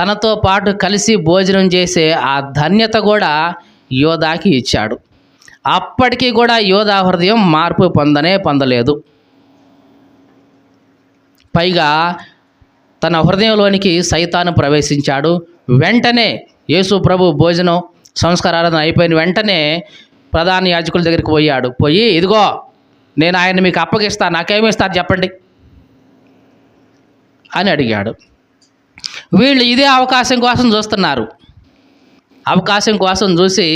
తనతో పాటు కలిసి భోజనం చేసే ఆ ధన్యత కూడా యోధాకి ఇచ్చాడు. అప్పటికీ కూడా యోధా హృదయం మార్పు పొందనే పొందలేదు. పైగా తన హృదయంలోనికి సైతాను ప్రవేశించాడు. వెంటనే యేసు ప్రభు భోజనం సంస్కారాలను అయిపోయిన వెంటనే ప్రధాన యాజకుల దగ్గరికి పోయాడు. పోయి ఇదిగో నేను ఆయన మీకు అప్పగిస్తా నాకేమిస్తారు చెప్పండి? అని అడిగాడు. వీళ్ళు ఇదే అవకాశం కోసం చూస్తున్నారు. అవకాశం కోసం చూసి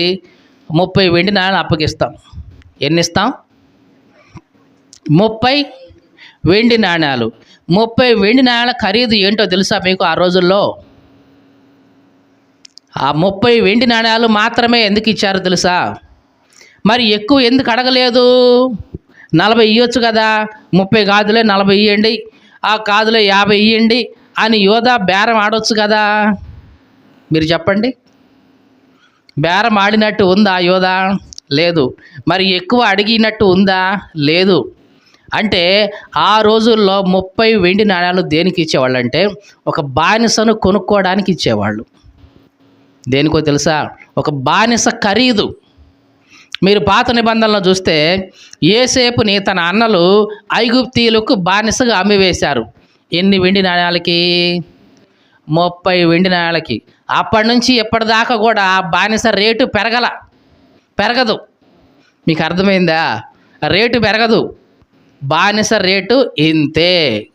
ముప్పై వెండి నాణ్యాలు అప్పగిస్తాం. ఎన్ని ఇస్తాం ముప్పై వెండి నాణ్యాలు ముప్పై వెండి నాణ్యాల ఖరీదు ఏంటో తెలుసా మీకు ఆ రోజుల్లో? ఆ ముప్పై వెండి నాణ్యాలు మాత్రమే ఎందుకు ఇచ్చారో తెలుసా? మరి ఎక్కువ ఎందుకు అడగలేదు? నలభై ఇవ్వచ్చు కదా. ముప్పై కాదులే నలభై ఇవ్వండి ఆ కాదులే యాభై ఇవ్వండి అని యోధా బేరం ఆడొచ్చు కదా? మీరు చెప్పండి. బేరం ఆడినట్టు ఉందా యోధా? లేదు. మరి ఎక్కువ అడిగినట్టు ఉందా? లేదు. అంటే ఆ రోజుల్లో ముప్పై వెండి నాణ్యాలు దేనికి ఇచ్చేవాళ్ళు అంటే ఒక బానిసను కొనుక్కోవడానికి ఇచ్చేవాళ్ళు. దేనికో తెలుసా? ఒక బానిస ఖరీదు. మీరు పాత నిబంధనలు చూస్తే ఏసేపుని తన అన్నలు ఐగుప్తీయులకు బానిసగా అమ్మివేశారు. ఎన్ని వెండి నాణ్యాలకి ముప్పై వెండి నాణ్యాలకి అప్పటి నుంచి ఎప్పటిదాకా కూడా ఆ బానిస రేటు పెరగల. పెరగదు. మీకు అర్థమైందా? రేటు పెరగదు. బానిస రేటు ఇంతే.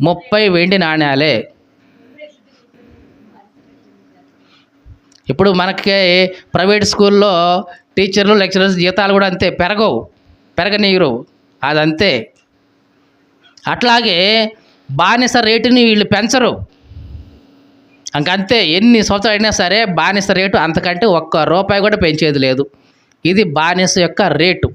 ముప్పై వెండి నాణ్యాలే ఇప్పుడు మనకి ప్రైవేట్ స్కూల్లో టీచర్లు లెక్చరర్స్ జీతాలు కూడా అంతే. పెరగవు. పెరగనీయరు. అదంతే. అట్లాగే బానిస రేటుని వీళ్ళు పెంచరు. ఇంకంతే ఎన్ని సంవత్సరాలు అయినా సరే బానిస రేటు అంతకంటే ఒక్క రూపాయి కూడా పెంచేది లేదు. ఇది బానిస యొక్క రేటు.